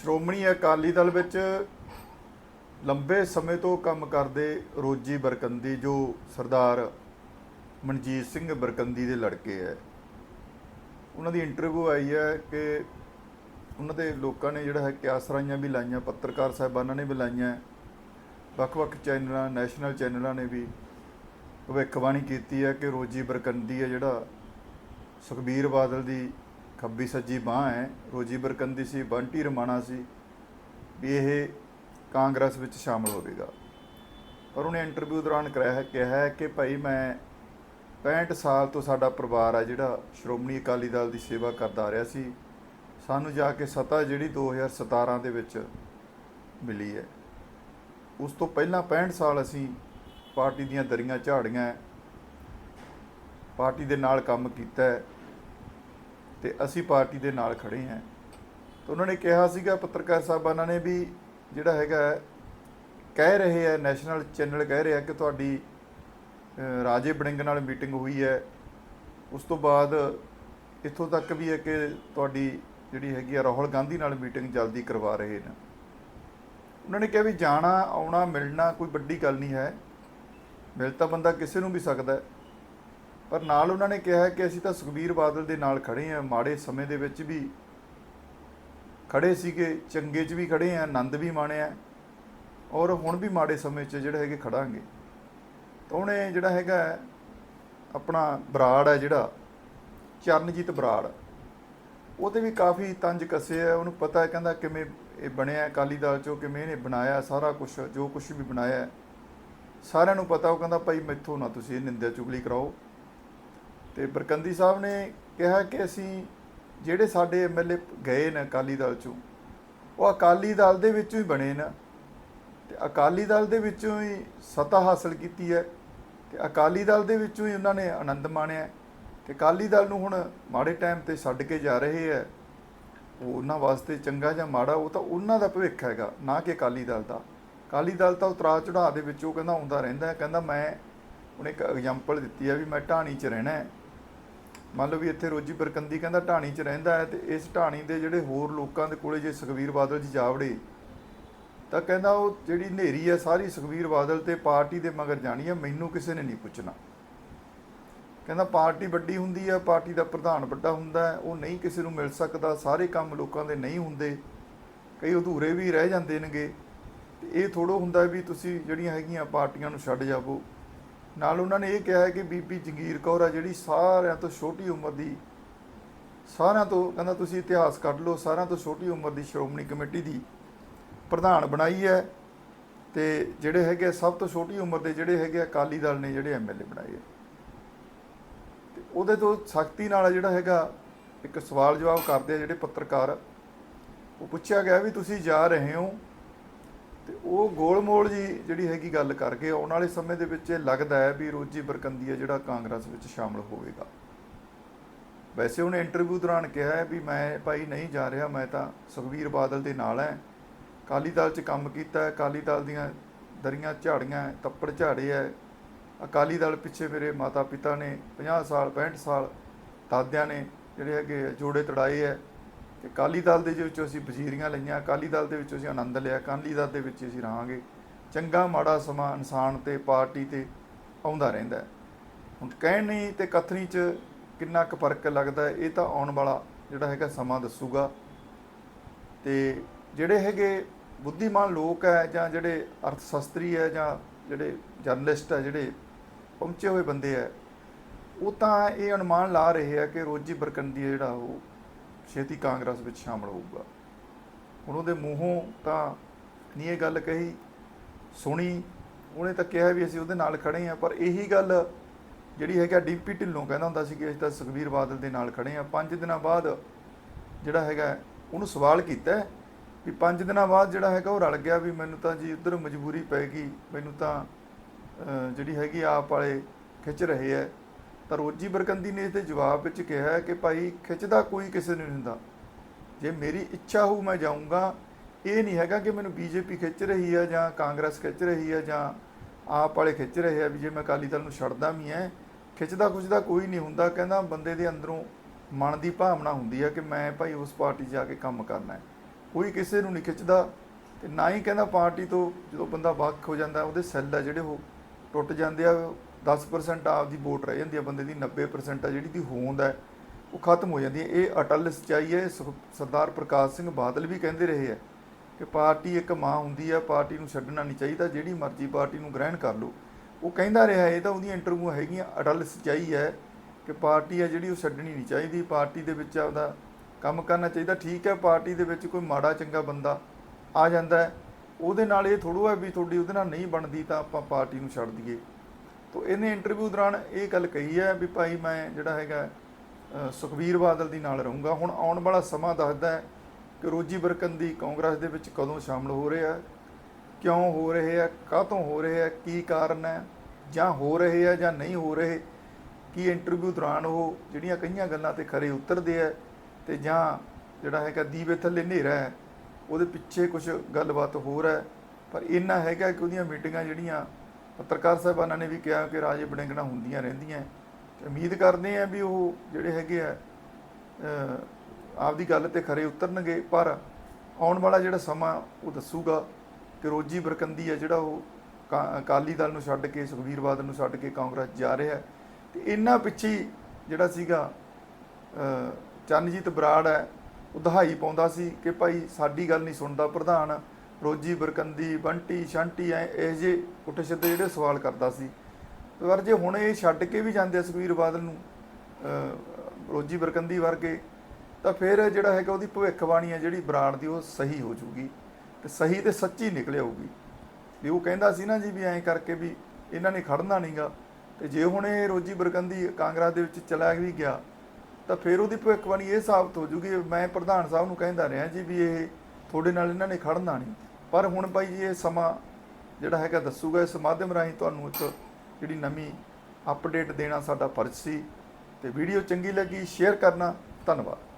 ਸ਼੍ਰੋਮਣੀ ਅਕਾਲੀ ਦਲ ਵਿੱਚ ਲੰਬੇ ਸਮੇਂ ਤੋਂ ਕੰਮ ਕਰਦੇ ਰੋਜੀ ਬਰਕੰਦੀ, ਜੋ ਸਰਦਾਰ ਮਨਜੀਤ ਸਿੰਘ ਬਰਕੰਦੀ ਦੇ ਲੜਕੇ ਹੈ। ਉਹਨਾਂ ਦੀ ਇੰਟਰਵਿਊ ਆਈ ਹੈ ਕਿ ਉਹਨਾਂ ਦੇ ਲੋਕਾਂ ਨੇ ਜਿਹੜਾ ਹੈ ਕਿਆਸਰਾਈਆਂ ਵੀ ਲਾਈਆਂ, ਪੱਤਰਕਾਰ ਸਾਹਿਬਾਨਾਂ ਨੇ ਵੀ ਲਾਈਆਂ, ਵੱਖ-ਵੱਖ ਚੈਨਲਾਂ, ਨੈਸ਼ਨਲ ਚੈਨਲਾਂ ਨੇ ਵੀ ਭਵਿੱਖਬਾਣੀ ਕੀਤੀ ਹੈ ਕਿ ਰੋਜੀ ਬਰਕੰਦੀ ਹੈ ਜਿਹੜਾ ਸੁਖਬੀਰ ਬਾਦਲ ਦੀ ਖੱਬੀ ਸੱਜੀ ਬਾਹ ਹੈ, ਰੋਜੀ ਬਰਕੰਦੀ ਸੀ ਬੰਟੀ ਰਮਾਣਾ ਸੀ, ਵੀ ਇਹ ਕਾਂਗਰਸ ਵਿੱਚ ਸ਼ਾਮਲ ਹੋਵੇਗਾ। ਪਰ ਉਹਨੇ ਇੰਟਰਵਿਊ ਦੌਰਾਨ ਕਿਹਾ ਕਿਹਾ ਹੈ ਕਿ ਭਾਈ ਮੈਂ 65 ਸਾਲ ਤੋਂ ਸਾਡਾ ਪਰਿਵਾਰ ਆ ਜਿਹੜਾ ਸ਼੍ਰੋਮਣੀ ਅਕਾਲੀ ਦਲ ਦੀ ਸੇਵਾ ਕਰਦਾ ਆ ਰਿਹਾ ਸੀ, ਸਾਨੂੰ ਜਾ ਕੇ ਸਤਾ ਜਿਹੜੀ 2017 ਦੇ ਵਿੱਚ ਮਿਲੀ ਹੈ। ਉਸ ਤੋਂ ਪਹਿਲਾਂ 65 ਸਾਲ ਅਸੀਂ ਪਾਰਟੀ ਦੀਆਂ ਦਰੀਆਂ ਝਾੜੀਆਂ, ਪਾਰਟੀ ਦੇ ਨਾਲ ਕੰਮ ਕੀਤਾ ਹੈ ਤੇ ਅਸੀਂ ਪਾਰਟੀ ਦੇ ਨਾਲ ਖੜੇ ਹਾਂ। ਤਾਂ ਉਹਨਾਂ ਨੇ ਕਿਹਾ ਸੀਗਾ, ਪੱਤਰਕਾਰ ਸਾਹਿਬਾਨਾਂ ਨੇ ਵੀ ਜਿਹੜਾ ਹੈਗਾ ਕਹਿ ਰਹੇ ਆ ਨੈਸ਼ਨਲ ਚੈਨਲ ਕਹਿ ਰਿਹਾ ਕਿ ਤੁਹਾਡੀ ਰਾਜੇ ਬੜਿੰਗ ਨਾਲ ਮੀਟਿੰਗ ਹੋਈ ਹੈ। ਉਸ ਤੋਂ ਬਾਅਦ ਇੱਥੋਂ ਤੱਕ ਵੀ ਹੈ ਕਿ ਤੁਹਾਡੀ ਜਿਹੜੀ ਹੈਗੀ ਆ ਰਾਹੁਲ ਗਾਂਧੀ ਨਾਲ ਮੀਟਿੰਗ ਜਲਦੀ ਕਰਵਾ ਰਹੇ ਨੇ। ਉਹਨਾਂ ਨੇ ਕਿਹਾ ਵੀ ਜਾਣਾ, ਆਉਣਾ, ਮਿਲਣਾ ਕੋਈ ਵੱਡੀ ਗੱਲ ਨਹੀਂ ਹੈ। ਮਿਲ ਤਾਂ ਬੰਦਾ ਕਿਸੇ ਨੂੰ ਵੀ ਸਕਦਾ ਹੈ। ਪਰ ਨਾਲ ਉਹਨਾਂ ਨੇ ਕਿਹਾ ਕਿ ਅਸੀਂ ਤਾਂ ਸੁਖਬੀਰ ਬਾਦਲ ਦੇ ਨਾਲ ਖੜੇ ਹਾਂ, ਮਾੜੇ ਸਮੇਂ ਦੇ ਵਿੱਚ ਵੀ ਖੜੇ ਸੀਗੇ, ਚੰਗੇ 'ਚ ਵੀ ਖੜੇ ਹਾਂ, ਆਨੰਦ ਵੀ ਮਾਣਿਆ ਔਰ ਹੁਣ ਵੀ ਮਾੜੇ ਸਮੇਂ 'ਚ ਜਿਹੜੇ ਹੈਗੇ ਖੜਾਂਗੇ ਤਾਂ ਉਹਨੇ ਜਿਹੜਾ ਹੈਗਾ ਆਪਣਾ ਬਰਾੜ ਹੈ ਜਿਹੜਾ, ਚਰਨਜੀਤ ਬਰਾੜ, ਉਹਦੇ ਵੀ ਕਾਫੀ ਤੰਜ ਕੱਸੇ ਆ ਉਹਨੂੰ ਪਤਾ ਹੈ, ਕਹਿੰਦਾ ਕਿਵੇਂ ਇਹ ਬਣਿਆ ਅਕਾਲੀ ਦਲ ਚੋਂ, ਕਿਵੇਂ ਇਹਨੇ ਬਣਾਇਆ ਸਾਰਾ ਕੁਝ ਜੋ ਕੁਝ ਵੀ ਬਣਾਇਆ ਸਾਰਿਆਂ ਨੂੰ ਪਤਾ, ਉਹ ਕਹਿੰਦਾ ਭਾਈ ਮੈਥੋਂ ਨਾ ਤੁਸੀਂ ਇਹ ਨਿੰਦਿਆ ਚੁਗਲੀ ਕਰਾਓ। ਤੇ ਬਰਕੰਦੀ ਸਾਹਿਬ ਨੇ ਕਿਹਾ ਕਿ ਅਸੀਂ ਜਿਹੜੇ ਸਾਡੇ ਐਮਐਲਏ ਗਏ ਨੇ ਅਕਾਲੀ ਦਲ ਚੋਂ, ਉਹ ਅਕਾਲੀ ਦਲ ਦੇ ਵਿੱਚੋਂ ਹੀ ਬਣੇ ਨਾ। ਤੇ ਅਕਾਲੀ ਦਲ ਦੇ ਵਿੱਚੋਂ ਹੀ ਸਤਾ ਹਾਸਲ ਕੀਤੀ ਹੈ ਤੇ ਅਕਾਲੀ ਦਲ ਦੇ ਵਿੱਚੋਂ ਹੀ ਉਹਨਾਂ ਨੇ ਆਨੰਦ ਮਾਣਿਆ ਹੈ। ਤੇ ਅਕਾਲੀ ਦਲ ਨੂੰ ਹੁਣ ਮਾੜੇ ਟਾਈਮ ਤੇ ਛੱਡ ਕੇ ਜਾ ਰਹੇ ਹੈ। ਉਹ ਉਹਨਾਂ ਵਾਸਤੇ ਚੰਗਾ ਜਾਂ ਮਾੜਾ, ਉਹ ਤਾਂ ਉਹਨਾਂ ਦਾ ਭਵਿੱਖ ਹੈਗਾ, ਨਾ ਕਿ ਅਕਾਲੀ ਦਲ ਦਾ। ਅਕਾਲੀ ਦਲ ਤਾਂ ਉਤਰਾ ਚੜਾਅ ਦੇ ਵਿੱਚ ਉਹ ਕਹਿੰਦਾ ਆਉਂਦਾ ਰਹਿੰਦਾ ਕਹਿੰਦਾ ਮੈਂ ਉਹਨੇ ਇੱਕ ਐਗਜ਼ਾਮਪਲ ਦਿੱਤੀ ਹੈ ਵੀ ਮੈਂ ਢਾਣੀ 'ਚ ਰਹਿਣਾ ਹੈ। ਮੰਨ ਲਓ ਵੀ ਇੱਥੇ ਰੋਜੀ ਬਰਕੰਦੀ ਕਹਿੰਦਾ ਢਾਣੀ 'ਚ ਰਹਿੰਦਾ ਹੈ ਤੇ ਇਸ ਢਾਣੀ ਦੇ ਜਿਹੜੇ ਹੋਰ ਲੋਕਾਂ ਦੇ ਕੋਲੇ ਜੇ ਸੁਖਵੀਰ ਬਾਦਲ ਜੀ ਜਾਵੜੇ, ਤਾਂ ਕਹਿੰਦਾ ਉਹ ਜਿਹੜੀ ਹਨੇਰੀ ਹੈ ਸਾਰੀ ਸੁਖਵੀਰ ਬਾਦਲ ਤੇ ਪਾਰਟੀ ਦੇ ਮਗਰ ਜਾਣੀ ਹੈ, ਮੈਨੂੰ ਕਿਸੇ ਨੇ ਨਹੀਂ ਪੁੱਛਣਾ। ਕਹਿੰਦਾ ਪਾਰਟੀ ਵੱਡੀ ਹੁੰਦੀ ਹੈ, ਪਾਰਟੀ ਦਾ ਪ੍ਰਧਾਨ ਵੱਡਾ ਹੁੰਦਾ ਹੈ, ਉਹ ਨਹੀਂ ਕਿਸੇ ਨੂੰ ਮਿਲ ਸਕਦਾ, ਸਾਰੇ ਕੰਮ ਲੋਕਾਂ ਦੇ ਨਹੀਂ ਹੁੰਦੇ, ਕਈ ਅਧੂਰੇ ਵੀ ਰਹਿ ਜਾਂਦੇ ਨੇਗੇ। ਤੇ ਇਹ ਥੋੜੋ ਹੁੰਦਾ ਵੀ ਤੁਸੀਂ ਜਿਹੜੀਆਂ ਹੈਗੀਆਂ ਪਾਰਟੀਆਂ ਨੂੰ ਛੱਡ ਜਾਵੋ। ਨਾਲ ਉਹਨਾਂ ਨੇ ਇਹ ਕਿਹਾ ਹੈ ਕਿ ਬੀਬੀ ਜੰਗੀਰ ਕੌਰ ਆ ਜਿਹੜੀ ਸਾਰਿਆਂ ਤੋਂ ਛੋਟੀ ਉਮਰ ਦੀ, ਸਾਰਿਆਂ ਤੋਂ ਕਹਿੰਦਾ ਤੁਸੀਂ ਇਤਿਹਾਸ ਕੱਢ ਲਓ, ਸਾਰਿਆਂ ਤੋਂ ਛੋਟੀ ਉਮਰ ਦੀ ਸ਼੍ਰੋਮਣੀ ਕਮੇਟੀ ਦੀ ਪ੍ਰਧਾਨ ਬਣਾਈ ਹੈ ਤੇ ਜਿਹੜੇ ਹੈਗੇ ਸਭ ਤੋਂ ਛੋਟੀ ਉਮਰ ਦੇ ਜਿਹੜੇ ਹੈਗੇ ਅਕਾਲੀ ਦਲ ਨੇ ਜਿਹੜੇ ਐਮਐਲਏ ਬਣਾਏ ਹੈ ਤੇ ਉਹਦੇ ਤੋਂ ਸਖਤੀ ਨਾਲ ਜਿਹੜਾ ਹੈਗਾ, ਇੱਕ ਸਵਾਲ ਜਵਾਬ ਕਰਦੇ ਆ ਜਿਹੜੇ ਪੱਤਰਕਾਰ। ਉਹ ਪੁੱਛਿਆ ਗਿਆ ਵੀ ਤੁਸੀਂ ਜਾ ਰਹੇ ਹੋ ਤੇ ਉਹ ਗੋਲਮੋਲ ਜੀ ਜਿਹੜੀ ਹੈਗੀ ਗੱਲ ਕਰਕੇ ਆਉਣ ਵਾਲੇ ਸਮੇਂ ਦੇ ਵਿੱਚ ਇਹ ਲੱਗਦਾ ਹੈ ਵੀ ਰੋਜੀ ਬਰਕੰਦੀ ਹੈ ਜਿਹੜਾ ਕਾਂਗਰਸ ਵਿੱਚ ਸ਼ਾਮਲ ਹੋਵੇਗਾ। ਵੈਸੇ ਉਹਨੇ ਇੰਟਰਵਿਊ ਦੌਰਾਨ ਕਿਹਾ ਹੈ ਵੀ ਮੈਂ ਭਾਈ ਨਹੀਂ ਜਾ ਰਿਹਾ, ਮੈਂ ਤਾਂ ਸੁਖਵੀਰ ਬਾਦਲ ਦੇ ਨਾਲ ਹੈ। ਅਕਾਲੀ ਦਲ 'ਚ ਕੰਮ ਕੀਤਾ ਹੈ, ਅਕਾਲੀ ਦਲ ਦੀਆਂ ਦਰੀਆਂ ਝਾੜੀਆਂ ਤੱਪੜ ਝਾੜੇ ਹੈ। ਅਕਾਲੀ ਦਲ ਪਿੱਛੇ ਮੇਰੇ ਮਾਤਾ ਪਿਤਾ ਨੇ 50 ਸਾਲ 65 ਸਾਲ ਦਾਦਿਆਂ ਨੇ ਜਿਹੜੇ ਹੈਗੇ ਜੋੜੇ ਤੜਾਏ ਹੈ। ਤੇ ਅਕਾਲੀ ਦਲ ਦੇ ਵਿੱਚੋਂ ਅਸੀਂ ਵਜ਼ੀਰੀਆਂ ਲਈਆਂ, ਅਕਾਲੀ ਦਲ ਦੇ ਵਿੱਚੋਂ ਅਸੀਂ ਆਨੰਦ ਲਿਆ, ਅਕਾਲੀ ਦਲ ਦੇ ਵਿੱਚ ਅਸੀਂ ਰਹਾਂਗੇ ਚੰਗਾ, ਮਾੜਾ ਸਮਾਂ ਇਨਸਾਨ ਤੇ, ਪਾਰਟੀ ਤੇ ਆਉਂਦਾ ਰਹਿੰਦਾ ਹੈ। ਹੁਣ ਕਹਿਣੀ ਤੇ ਕਥਨੀ 'ਚ ਕਿੰਨਾ ਕੁ ਫ਼ਰਕ ਲੱਗਦਾ ਇਹ ਤਾਂ ਆਉਣ ਵਾਲਾ ਜਿਹੜਾ ਹੈਗਾ ਸਮਾਂ ਦੱਸੂਗਾ ਤੇ ਜਿਹੜੇ ਹੈਗੇ ਬੁੱਧੀਮਾਨ ਲੋਕ ਹੈ ਜਾਂ ਜਿਹੜੇ ਅਰਥ ਸ਼ਾਸਤਰੀ ਹੈ ਜਾਂ ਜਿਹੜੇ ਜਰਨਲਿਸਟ ਹੈ, ਜਿਹੜੇ ਪਹੁੰਚੇ ਹੋਏ ਬੰਦੇ ਹੈ, ਉਹ ਤਾਂ ਇਹ ਅਨੁਮਾਨ ਲਾ ਰਹੇ ਆ ਕਿ ਰੋਜੀ ਬਰਕੰਦੀ ਹੈ ਜਿਹੜਾ ਉਹ ਛੇਤੀ ਕਾਂਗਰਸ ਵਿੱਚ ਸ਼ਾਮਲ ਹੋਊਗਾ। ਹੁਣ ਉਹਦੇ ਮੂੰਹੋਂ ਤਾਂ ਨਹੀਂ ਇਹ ਗੱਲ ਕਹੀ, ਸੁਣੀ, ਉਹਨੇ ਤਾਂ ਕਿਹਾ ਵੀ ਅਸੀਂ ਉਹਦੇ ਨਾਲ ਖੜੇ ਆ ਪਰ ਇਹੀ ਗੱਲ ਜਿਹੜੀ ਹੈਗਾ ਡੀਪੀ ਢਿੱਲੋਂ ਕਹਿੰਦਾ ਹੁੰਦਾ ਸੀ ਕਿ ਅਸੀਂ ਤਾਂ ਸੁਖਵੀਰ ਬਾਦਲ ਦੇ ਨਾਲ ਖੜੇ ਆ ਪੰਜ ਦਿਨਾਂ ਬਾਅਦ ਜਿਹੜਾ ਹੈਗਾ, ਉਹਨੂੰ ਸਵਾਲ ਕੀਤਾ ਵੀ ਪੰਜ ਦਿਨਾਂ ਬਾਅਦ ਜਿਹੜਾ ਹੈਗਾ, ਉਹ ਰਲ ਗਿਆ ਵੀ ਮੈਨੂੰ ਤਾਂ ਜੀ ਉਧਰ ਮਜਬੂਰੀ ਪੈ ਗਈ, ਮੈਨੂੰ ਤਾਂ ਜਿਹੜੀ ਹੈਗੀ ਆਪ ਵਾਲੇ ਖਿੱਚ ਰਹੇ ਹੈ। ਤਾਂ ਰੋਜੀ ਬਰਕੰਦੀ ਨੇ ਇਸ ਦੇ ਜਵਾਬ ਵਿੱਚ ਕਿਹਾ ਕਿ ਭਾਈ ਖਿੱਚਦਾ ਕੋਈ ਕਿਸੇ ਨੂੰ ਨਹੀਂ ਹੁੰਦਾ। ਜੇ ਮੇਰੀ ਇੱਛਾ ਹੋਊ ਮੈਂ ਜਾਊਂਗਾ। ਇਹ ਨਹੀਂ ਹੈਗਾ ਕਿ ਮੈਨੂੰ ਬੀਜੇਪੀ ਖਿੱਚ ਰਹੀ ਹੈ ਜਾਂ ਕਾਂਗਰਸ ਖਿੱਚ ਰਹੀ ਹੈ ਜਾਂ ਆਪ ਵਾਲੇ ਖਿੱਚ ਰਹੇ ਆ ਵੀ ਜੇ ਮੈਂ ਅਕਾਲੀ ਦਲ ਨੂੰ ਛੱਡਦਾ ਵੀ ਐ, ਖਿੱਚਦਾ ਖੁੱਚਦਾ ਕੋਈ ਨਹੀਂ ਹੁੰਦਾ। ਕਹਿੰਦਾ ਬੰਦੇ ਦੇ ਅੰਦਰੋਂ ਮਨ ਦੀ ਭਾਵਨਾ ਹੁੰਦੀ ਹੈ ਕਿ ਮੈਂ ਭਾਈ ਉਸ ਪਾਰਟੀ 'ਚ ਜਾ ਕੇ ਕੰਮ ਕਰਨਾ ਹੈ। ਕੋਈ ਕਿਸੇ ਨੂੰ ਨਹੀਂ ਖਿੱਚਦਾ ਤੇ ਨਾ ਹੀ ਕਹਿੰਦਾ ਪਾਰਟੀ ਤੋਂ ਜਦੋਂ ਬੰਦਾ ਵੱਖ ਹੋ ਜਾਂਦਾ, ਉਹਦੇ ਸੈੱਲ ਆ ਜਿਹੜੇ ਉਹ ਟੁੱਟ ਜਾਂਦੇ ਆ 10% ਆਪਦੀ ਵੋਟ ਰਹਿ ਜਾਂਦੀ ਹੈ ਬੰਦੇ ਦੀ 90% ਆ, ਜਿਹੜੀ ਦੀ ਹੋਂਦ ਹੈ ਉਹ ਖਤਮ ਹੋ ਜਾਂਦੀ ਹੈ ਇਹ ਅਟਲ ਸੱਚਾਈ ਹੈ ਸੁਖ- ਸਰਦਾਰ ਪ੍ਰਕਾਸ਼ ਸਿੰਘ ਬਾਦਲ ਵੀ ਕਹਿੰਦੇ ਰਹੇ ਆ ਕਿ ਪਾਰਟੀ ਇੱਕ ਮਾਂ ਹੁੰਦੀ ਹੈ ਪਾਰਟੀ ਨੂੰ ਛੱਡਣਾ ਨਹੀਂ ਚਾਹੀਦਾ, ਜਿਹੜੀ ਮਰਜ਼ੀ ਪਾਰਟੀ ਨੂੰ ਗ੍ਰਹਿਣ ਕਰ ਲਓ। ਉਹ ਕਹਿੰਦਾ ਰਿਹਾ, ਇਹ ਤਾਂ ਉਹਦੀਆਂ ਇੰਟਰਵਿਊ ਹੈਗੀਆਂ, ਅਟਲ ਸੱਚਾਈ ਹੈ ਕਿ ਪਾਰਟੀ ਹੈ ਜਿਹੜੀ ਉਹ ਛੱਡਣੀ ਨਹੀਂ ਚਾਹੀਦੀ, ਪਾਰਟੀ ਦੇ ਵਿੱਚ ਆਪਦਾ ਕੰਮ ਕਰਨਾ ਚਾਹੀਦਾ। ਠੀਕ ਹੈ, ਪਾਰਟੀ ਦੇ ਵਿੱਚ ਕੋਈ ਮਾੜਾ ਚੰਗਾ ਬੰਦਾ ਆ ਜਾਂਦਾ ਉਹਦੇ ਨਾਲ ਇਹ ਥੋੜ੍ਹਾ ਹੈ ਵੀ ਤੁਹਾਡੀ ਉਹਦੇ ਨਾਲ ਨਹੀਂ ਬਣਦੀ ਤਾਂ ਆਪਾਂ ਪਾਰਟੀ ਨੂੰ ਛੱਡ ਦਈਏ। ਤੋ ਇਹਨੇ ਇੰਟਰਵਿਊ ਦੌਰਾਨ ਇਹ ਗੱਲ ਕਹੀ ਹੈ ਵੀ ਭਾਈ ਮੈਂ ਜਿਹੜਾ ਹੈਗਾ ਅ, ਸੁਖਬੀਰ ਬਾਦਲ ਦੀ ਨਾਲ ਰਹੂੰਗਾ। ਹੁਣ ਆਉਣ ਵਾਲਾ ਸਮਾਂ ਦੱਸਦਾ ਹੈ ਕਿ ਰੋਜੀ ਬਰਕੰਦੀ ਕਾਂਗਰਸ ਦੇ ਵਿੱਚ ਕਦੋਂ ਸ਼ਾਮਲ ਹੋ ਰਿਹਾ ਕਿਉਂ ਹੋ ਰਹੇ ਆ ਕਾਹਤੋਂ ਹੋ ਰਹੇ ਆ ਕੀ ਕਾਰਨ ਹੈ ਜਾਂ ਹੋ ਰਹੇ ਆ ਜਾਂ ਨਹੀਂ ਹੋ ਰਹੇ ਕੀ ਇੰਟਰਵਿਊ ਦੌਰਾਨ ਉਹ ਜਿਹੜੀਆਂ ਕਈਆਂ ਗੱਲਾਂ ਤੇ ਖਰੇ ਉਤਰਦੇ ਆ ਤੇ ਜਾਂ ਜਿਹੜਾ ਹੈਗਾ ਦੀਵੇ ਥੱਲੇ ਹਨੇਰਾ ਹੈ ਉਹਦੇ ਪਿੱਛੇ ਕੁਝ ਗੱਲਬਾਤ ਹੋਰ ਹੈ। ਪਰ ਇੰਨਾ ਹੈਗਾ ਕਿ ਉਹਦੀਆਂ ਮੀਟਿੰਗਾਂ ਜਿਹੜੀਆਂ ਪੱਤਰਕਾਰ ਸਾਹਿਬਾਨਾਂ ਨੇ ਵੀ ਕਿਹਾ ਕਿ ਰਾਜੇ ਬੜਿੰਗਣਾ ਹੁੰਦੀਆਂ ਰਹਿੰਦੀਆਂ ਤੇ ਉਮੀਦ ਕਰਦੇ ਆ ਵੀ ਉਹ ਜਿਹੜੇ ਹੈਗੇ ਆ ਆਪਦੀ ਗੱਲ ਤੇ ਖਰੇ ਉਤਰਨਗੇ ਪਰ ਆਉਣ ਵਾਲਾ ਜਿਹੜਾ ਸਮਾਂ ਉਹ ਦੱਸੂਗਾ ਕਿ ਰੋਜੀ ਬਰਕੰਦੀ ਆ ਜਿਹੜਾ ਉਹ ਕਾ- ਅਕਾਲੀ ਦਲ ਨੂੰ ਛੱਡ ਕੇ ਸੁਖਬੀਰ ਬਾਦਲ ਨੂੰ ਛੱਡ ਕੇ ਕਾਂਗਰਸ ਜਾ ਰਿਹਾ ਹੈ। ਤੇ ਇਹਨਾਂ ਪਿੱਛੇ ਜਿਹੜਾ ਸੀਗਾ ਅਹ, ਚਰਨਜੀਤ ਬਰਾੜ ਹੈ ਉਹ ਦਹਾਈ ਪਾਉਂਦਾ ਸੀ ਕਿ ਭਾਈ ਸਾਡੀ ਗੱਲ ਨਹੀਂ ਸੁਣਦਾ ਪ੍ਰਧਾਨ। ਰੋਜੀ, ਬਰਕੰਦੀ, ਬੰਟੀ ਸ਼ੰਟੀ ਐ ਇਹ ਜੇ ਪੁੱਠੇ ਸਿੱਧੇ ਜਿਹੜੇ ਸਵਾਲ ਕਰਦਾ ਸੀ। ਪਰ ਜੇ ਹੁਣ ਇਹ ਛੱਡ ਕੇ ਵੀ ਜਾਂਦੇ ਆ ਸੁਖਬੀਰ ਬਾਦਲ ਨੂੰ ਰੋਜੀ, ਬਰਕੰਦੀ ਵਰਗੇ, ਤਾਂ ਫਿਰ ਜਿਹੜਾ ਹੈਗਾ ਉਹਦੀ ਭਵਿੱਖਬਾਣੀ ਹੈ ਜਿਹੜੀ ਬਰਾੜ ਦੀ ਉਹ ਸਹੀ ਹੋ ਜੂਗੀ ਤੇ ਸਹੀ ਤੇ ਸੱਚੀ ਨਿਕਲ ਆਊਗੀ। ਵੀ ਉਹ ਕਹਿੰਦਾ ਸੀ ਨਾ ਜੀ ਵੀ ਐਂ ਕਰਕੇ ਵੀ ਇਹਨਾਂ ਨੇ ਖੜਨਾ ਨਹੀਂਗਾ ਤੇ ਜੇ ਹੁਣ ਇਹ ਰੋਜੀ, ਬਰਕੰਦੀ ਕਾਂਗਰਸ ਦੇ ਵਿੱਚ ਚਲਾ ਵੀ ਗਿਆ, ਤਾਂ ਫਿਰ ਉਹਦੀ ਭਵਿੱਖਬਾਣੀ ਇਹ ਸਾਬਤ ਹੋ ਜੂਗੀ। ਮੈਂ ਪ੍ਰਧਾਨ ਸਾਹਿਬ ਨੂੰ ਕਹਿੰਦਾ ਰਿਹਾ ਜੀ ਵੀ ਇਹ ਤੁਹਾਡੇ ਨਾਲ ਇਹਨਾਂ ਨੇ ਖੜਨਾ ਨਹੀਂ। ਪਰ ਹੁਣ ਬਾਈ ਜੀ ਇਹ ਸਮਾਂ ਜਿਹੜਾ ਹੈਗਾ ਦੱਸੂਗਾ, ਇਸ ਮਾਧਿਅਮ ਰਾਹੀਂ ਤੁਹਾਨੂੰ ਇੱਕ ਜਿਹੜੀ ਨਵੀਂ ਅਪਡੇਟ ਦੇਣਾ ਸਾਡਾ ਫਰਜ਼ ਸੀ। ਤੇ ਵੀਡੀਓ ਚੰਗੀ ਲੱਗੀ ਸ਼ੇਅਰ ਕਰਨਾ। ਧੰਨਵਾਦ।